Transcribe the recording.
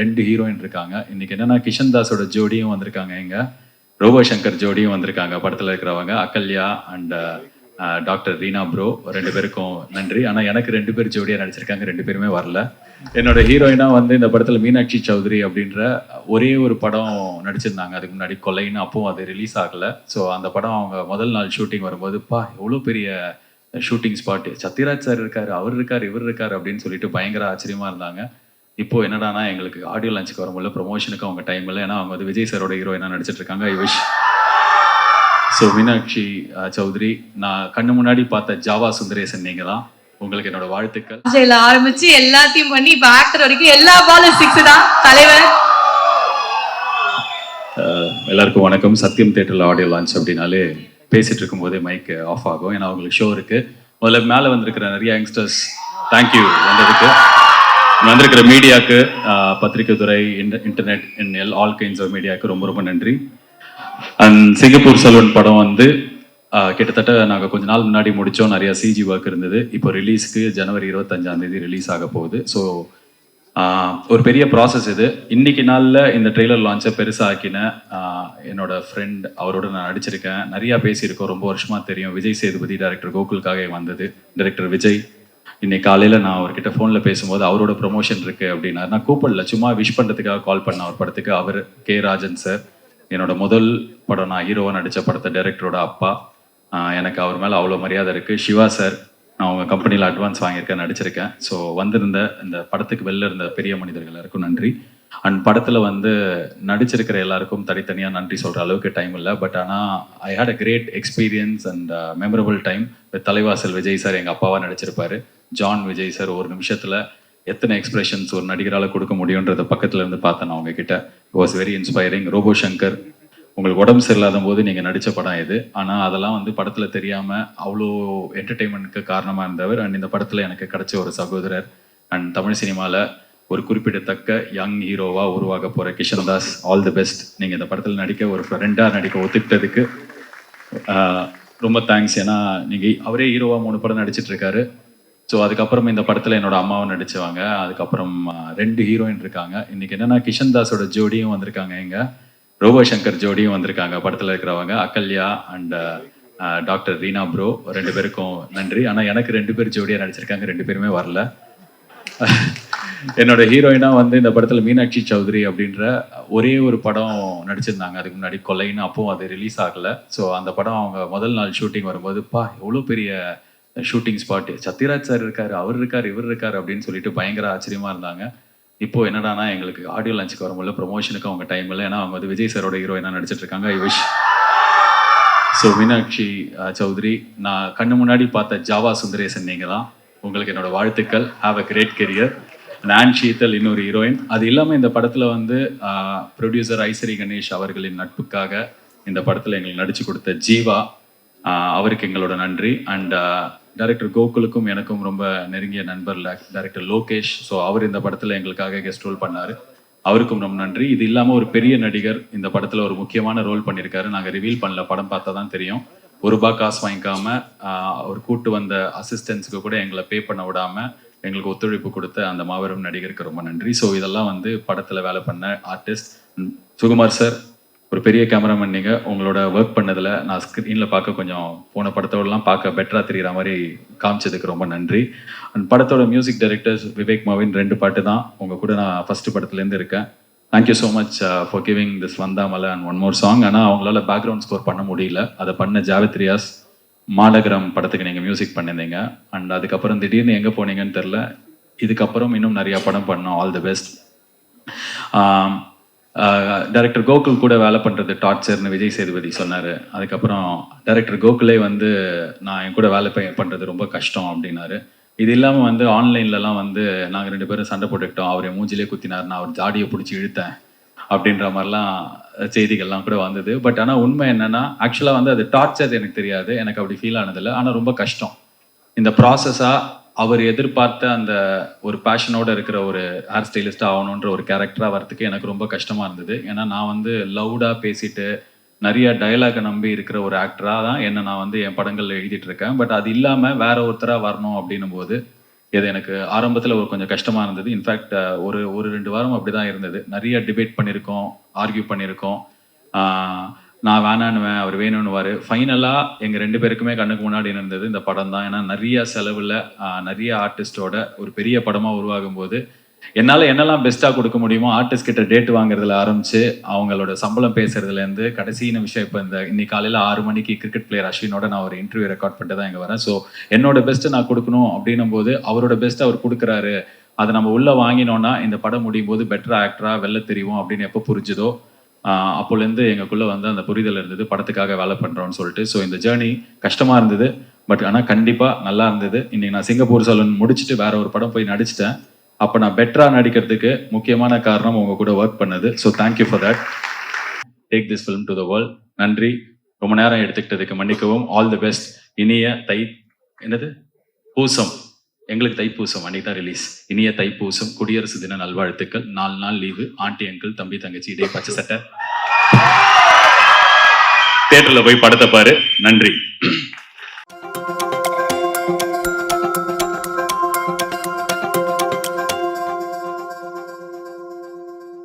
ரெண்டு ஹீரோயின் இருக்காங்க. இன்னைக்கு என்னன்னா கிஷன் தாஸோட ஜோடியும் வந்திருக்காங்க இங்க. ரோபோ சங்கர் ஜோடியும் வந்திருக்காங்க படத்துல இருக்கிறவங்க. Ahalya and doctor uh, uh, Reena bro ரெண்டு பேருக்கும் நன்றி. ஆனா எனக்கு ரெண்டு பேர் ஜோடியா நடிச்சிருக்காங்க ரெண்டு பேருமே வரல. என்னோட ஹீரோயினா வந்து இந்த படத்துல மீனாட்சி சௌத்ரி அப்படின்ற ஒரே ஒரு படம் நடிச்சிருந்தாங்க. அதுக்கு முன்னாடி கொலைன்னு அப்பவும் அது ரிலீஸ் ஆகல. ஸோ அந்த படம் அவங்க முதல் நாள் ஷூட்டிங் வரும்போது பா எவ்வளோ பெரிய ஷூட்டிங் ஸ்பாட் சத்யராஜ் சார் இருக்காரு அவர் இருக்காரு இவர் இருக்காரு அப்படின்னு சொல்லிட்டு பயங்கர ஆச்சரியமா இருந்தாங்க. இப்போ என்னடானா எங்களுக்கு ஆடியோ லான்ச்சுக்கு வரும்போது ப்ரொமோஷனுக்கு அவங்க டைம் இல்லை. ஏன்னா அவங்க வந்து விஜய் சாரோட ஹீரோயினா நடிச்சிட்டு இருக்காங்க? I wish so Meenakshi Chaudhary நான் கண்ணு முன்னாடி பார்த்த ஜாவா சுந்தரேசன் நீங்க தான் உங்களுக்கு என்னோட வாழ்த்துக்கள். விஜய்ல ஆரம்பிச்சு எல்லாத்தையும் பண்ணி இப்ப ஆக்டர் வரைக்கும் எல்லா பாலும் சிக்ஸ் தான். தலைவர். எல்லாருக்கும் வணக்கம். சத்யம் தேட்டரில் ஆடியோ லான்ச் அப்படின்னாலே பேசிட்டு இருக்கும்போதே மைக் ஆஃப் ஆகும். ஏன்னா அவங்களுக்கு ஷோ இருக்கு. முதல்ல மேலே வந்திருக்கிற நிறைய யங்ஸ்டர்ஸ் தேங்க்யூ வந்ததுக்கு. வந்திருக்கிற மீடியாவுக்கு பத்திரிகை துறை inter- internet in L all kinds of மீடியாவுக்கு ரொம்ப ரொம்ப நன்றி. அண்ட் சிங்கப்பூர் செல்வன் படம் வந்து கிட்டத்தட்ட நாங்கள் கொஞ்ச நாள் முன்னாடி முடித்தோம் நிறையா சிஜி ஒர்க் இருந்தது. இப்போ ரிலீஸ்க்கு ஜனவரி இருபத்தஞ்சாம் தேதி ரிலீஸ் ஆக போகுது. ஸோ ஒரு பெரிய ப்ராசஸ் இது. இன்னைக்கு நாளில் இந்த ட்ரெய்லர் லான்ச்சை பெருசாக்கின என்னோடய என்னோட ஃப்ரெண்ட் அவரோட நான் நடிச்சிருக்கேன். நிறையா பேசியிருக்கோம். ரொம்ப வருஷமாக தெரியும். விஜய் சேதுபதி டேரக்டர் கோகுல்காக வந்தது. டைரக்டர் விஜய். இன்னைக்கு காலையில் நான் அவர்கிட்ட ஃபோனில் பேசும்போது அவரோட ப்ரொமோஷன் இருக்கு அப்படின்னாரு. நான் கூப்பிடல. சும்மா விஷ் பண்ணுறதுக்காக கால் பண்ண அவர் படத்துக்கு. அவர் கே ராஜன் சார். என்னோட முதல் படம் நான் ஹீரோவாக நடித்த படத்தை டைரக்டரோட அப்பா. எனக்கு அவர் மேலே அவ்வளோ மரியாதை இருக்குது சிவா சார் நான் உங்கள் கம்பெனியில் அட்வான்ஸ் வாங்கியிருக்கேன் நடிச்சிருக்கேன். ஸோ வந்திருந்த இந்த படத்துக்கு வெளில இருந்த பெரிய மனிதர்கள் எல்லாருக்கும் நன்றி. அண்ட் படத்தில் வந்து நடிச்சிருக்கிற எல்லாருக்கும் தனித்தனியாக நன்றி சொல்கிற அளவுக்கு டைம் இல்லை. பட் ஆனால் I had a great experience and memorable time with Thalaivasal Vijay sir எங்கள் அப்பாவாக நடிச்சிருப்பாரு. ஜான் விஜய் சார் ஒரு நிமிஷத்தில் எத்தனை எக்ஸ்பிரஷன்ஸ் ஒரு நடிகரால் கொடுக்க முடியுன்றத பக்கத்துல இருந்து பார்த்தேன் நான் உங்ககிட்ட. Was very inspiring Robo Shankar உங்களுக்கு உடம்பு சரியில்லாத போது நீங்கள் நடித்த படம் இது. ஆனால் அதெல்லாம் வந்து படத்தில் தெரியாமல் அவ்வளோ என்டர்டெயின்மெண்ட்க்கு காரணமாக இருந்தவர். அண்ட் இந்த படத்தில் எனக்கு கிடைச்ச ஒரு சகோதரர். அண்ட் தமிழ் சினிமாவில் ஒரு குறிப்பிடத்தக்க யங் ஹீரோவாக உருவாக போகிற Kishan Das all the best நீங்கள் இந்த படத்தில் நடிக்க ஒரு ஃப்ரெண்டாக நடிக்க ஒத்துக்கிட்டதுக்கு ரொம்ப தேங்க்ஸ் ஏன்னா நீங்கள் அவரே ஹீரோவாக மூணு படம் நடிச்சிட்டு இருக்காரு. ஸோ அதுக்கப்புறம் இந்த படத்தில் என்னோட அம்மாவும் நடிச்சவாங்க. அதுக்கப்புறம் ரெண்டு ஹீரோயின் இருக்காங்க. இன்னைக்கு என்னன்னா கிஷன் தாஸோட ஜோடியும் வந்திருக்காங்க எங்க ரோபோ சங்கர் ஜோடியும் வந்திருக்காங்க படத்தில் இருக்கிறவங்க. Ahalya and doctor Reena bro. ரெண்டு பேருக்கும் நன்றி. ஆனால் எனக்கு ரெண்டு பேர் ஜோடியாக நடிச்சிருக்காங்க. ரெண்டு பேருமே வரல. என்னோட ஹீரோயினா வந்து இந்த படத்தில் மீனாட்சி சௌத்ரி அப்படின்ற ஒரே ஒரு படம் நடிச்சிருந்தாங்க. அதுக்கு முன்னாடி கொலைன்னு அப்பவும் அது ரிலீஸ் ஆகலை. ஸோ அந்த படம் அவங்க முதல் நாள் ஷூட்டிங் வரும்போது பா எவ்வளோ பெரிய ஷூட்டிங் ஸ்பாட்டு. சத்யராஜ் சார் இருக்காரு அவர் இருக்காரு இவர் இருக்காரு அப்படின்னு சொல்லிட்டு பயங்கர ஆச்சரியமா இருந்தாங்க. இப்போ என்னடானா எங்களுக்கு ஆடியோ லான்ச்சுக்கு முடியல ப்ரொமோஷனுக்கு அவங்க டைம் இல்லை. ஏன்னா அவங்க வந்து விஜய் சாரோட ஹீரோயினா நடிச்சிட்டு இருக்காங்க. I wish so Meenakshi Chaudhary நான் கண்ணு முன்னாடி பார்த்த ஜாவா சுந்தரேசன் நீங்கள் தான் உங்களுக்கு என்னோட வாழ்த்துக்கள். ஹாவ் அ கிரேட் கெரியர் நான் ஷீத்தல் இன்னொரு ஹீரோயின் அது இல்லாமல் இந்த படத்தில் வந்து ப்ரொடியூசர் ஐஸ்வரி கணேஷ் அவர்களின் நட்புக்காக இந்த படத்தில் எங்களுக்கு நடிச்சு கொடுத்த ஜீவா. அவருக்கு எங்களோட நன்றி. அண்ட் டைரக்டர் கோகுலுக்கும் எனக்கும் ரொம்ப நெருங்கிய நண்பர் டைரக்டர் லோகேஷ். ஸோ அவர் இந்த படத்தில் எங்களுக்காக கெஸ்ட் ரோல் பண்ணார். அவருக்கும் ரொம்ப நன்றி. இது இல்லாமல் ஒரு பெரிய நடிகர் இந்த படத்தில் ஒரு முக்கியமான ரோல் பண்ணியிருக்காரு. நாங்கள் ரிவீல் பண்ணல. படம் பார்த்தா தான் தெரியும். ஒரு ரூபா காசு வாங்கிக்காம அவர் கூட்டு வந்த அசிஸ்டன்ஸுக்கு கூட எங்களை பே பண்ண விடாமல் எங்களுக்கு ஒத்துழைப்பு கொடுத்த அந்த மாபெரும் நடிகருக்கு ரொம்ப நன்றி. ஸோ இதெல்லாம் வந்து படத்தில் வேலை பண்ண ஆர்டிஸ்ட் சுகுமார் சார் ஒரு பெரிய கேமராமேன் நீங்கள் உங்களோட ஒர்க் பண்ணதில் நான் ஸ்க்ரீனில் பார்க்க கொஞ்சம் போன படத்தோடலாம் பார்க்க பெட்டராக தெரியுற மாதிரி காமிச்சதுக்கு ரொம்ப நன்றி. அண்ட் படத்தோட மியூசிக் டைரக்டர்ஸ் விவேக் மாவின் ரெண்டு பாட்டு தான். உங்கள் கூட நான் ஃபஸ்ட்டு படத்துலேருந்து இருக்கேன். Thank you so much for giving this Vandhamalai and one more song ஆனால் அவங்களால பேக்ரவுண்ட் ஸ்கோர் பண்ண முடியல. அதை பண்ண ஜாவித் ரியாஸ் மாநகரம் படத்துக்கு நீங்கள் மியூசிக் பண்ணியிருந்தீங்க. அண்ட் அதுக்கப்புறம் திடீர்னு எங்கே போனீங்கன்னு தெரில இதுக்கப்புறம் இன்னும் நிறையா படம் பண்ணோம். All the best director Gokul கூட வேலை பண்ணுறது டார்ச்சர்னு விஜய் சேதுபதி சொன்னார். அதுக்கப்புறம் டைரக்டர் கோகுலே வந்து நான் என் கூட வேலை ப- ரொம்ப கஷ்டம் அப்படின்னாரு. இது இல்லாமல் வந்து ஆன்லைன்லலாம் வந்து நாங்கள் ரெண்டு பேரும் சண்டை போட்டுக்கிட்டோம். அவர் என் மூஞ்சிலே குத்தினார் நான் அவர் ஜாடியை பிடிச்சி இழுத்தேன் அப்படின்ற மாதிரிலாம் செய்திகள்லாம் கூட வந்தது. பட் ஆனால் உண்மை என்னென்னா ஆக்சுவலாக வந்து அது டார்ச்சர் எனக்கு தெரியாது. எனக்கு அப்படி ஃபீல் ஆனதில்லை. ஆனால் ரொம்ப கஷ்டம். இந்த ப்ராசஸாக அவர் எதிர்பார்த்த அந்த ஒரு பேஷனோட இருக்கிற ஒரு ஹேர் ஸ்டைலிஸ்டாக ஆகணுன்ற ஒரு கேரக்டராக வரத்துக்கு எனக்கு ரொம்ப கஷ்டமாக இருந்தது. ஏன்னா நான் வந்து லவுடாக பேசிட்டு நிறைய டயலாகை நம்பி இருக்கிற ஒரு ஆக்டராக தான் என்ன நான் வந்து என் படங்களில் எழுதிட்டு இருக்கேன். பட் அது இல்லாமல் வேற ஒருத்தராக வரணும் அப்படின்னும் போது இது எனக்கு ஆரம்பத்தில் ஒரு கொஞ்சம் கஷ்டமாக இருந்தது. இன்ஃபேக்ட் ஒரு ஒரு ரெண்டு வாரம் அப்படி தான் இருந்தது. நிறைய டிபேட் பண்ணியிருக்கோம் ஆர்கியூ பண்ணியிருக்கோம். நான் வேணான்னுவேன் அவர் வேணும்னுவார் ஃபைனலாக எங்கள் ரெண்டு பேருக்குமே கண்ணுக்கு முன்னாடி இருந்தது இந்த படம் தான். ஏன்னா நிறைய செலவில் நிறைய ஆர்டிஸ்டோட ஒரு பெரிய படமாக உருவாகும் போது என்னால் என்னெல்லாம் பெஸ்ட்டாக கொடுக்க முடியுமோ ஆர்டிஸ்ட் கிட்ட டேட் வாங்குறதுல ஆரம்பிச்சு அவங்களோட சம்பளம் பேசுறதுலேருந்து கடைசி விஷயம் இப்போ இந்த இன்னைக்கு காலையில் ஆறு மணிக்கு கிரிக்கெட் பிளேயர் அஸ்வினோட நான் ஒரு இன்டர்வியூ ரெக்கார்ட் பண்ணிட்டு தான் இங்கே வரேன். ஸோ என்னோட பெஸ்ட்டு நான் கொடுக்கணும் அப்படின்னும் போது அவரோட பெஸ்ட்டை அவர் கொடுக்குறாரு. அதை நம்ம உள்ளே வாங்கினோன்னா இந்த படம் முடியும் போது பெட்டர் ஆக்டராக வெளில தெரியும் அப்படின்னு எப்போ புரிஞ்சுதோ அப்போலேருந்து எங்களுக்குள்ளே வந்து அந்த புரிதல் இருந்தது படத்துக்காக வேலை பண்ணுறோன்னு சொல்லிட்டு. ஸோ இந்த ஜேர்னி கஷ்டமாக இருந்தது. பட் ஆனால் கண்டிப்பாக நல்லா இருந்தது. இன்றைக்கி நான் சிங்கப்பூர் சலூன் முடிச்சுட்டு வேற ஒரு படம் போய் நடிச்சிட்டேன். அப்போ நான் பெட்டரா நடிக்கிறதுக்கு முக்கியமான காரணம் உங்கள் கூட ஒர்க் பண்ணது. So thank you for that take this film to the world நன்றி. ரொம்ப நேரம் எடுத்துக்கிட்டதுக்கு மன்னிக்கவும். ஆல் தி பெஸ்ட் இனிய தை என்னது? பூசம். எங்களுக்கு தைப்பூசம் அன்னைக்கு தான் ரிலீஸ் இனிய தைப்பூசம் குடியரசு தின நல்வாழ்த்துக்கள். நாலு நாள் லீவு ஆண்டி அங்கிள் தம்பி தங்கச்சி இதே பச்சை சட்டை. தேட்டரில் போய் படத்தை பாரு. நன்றி.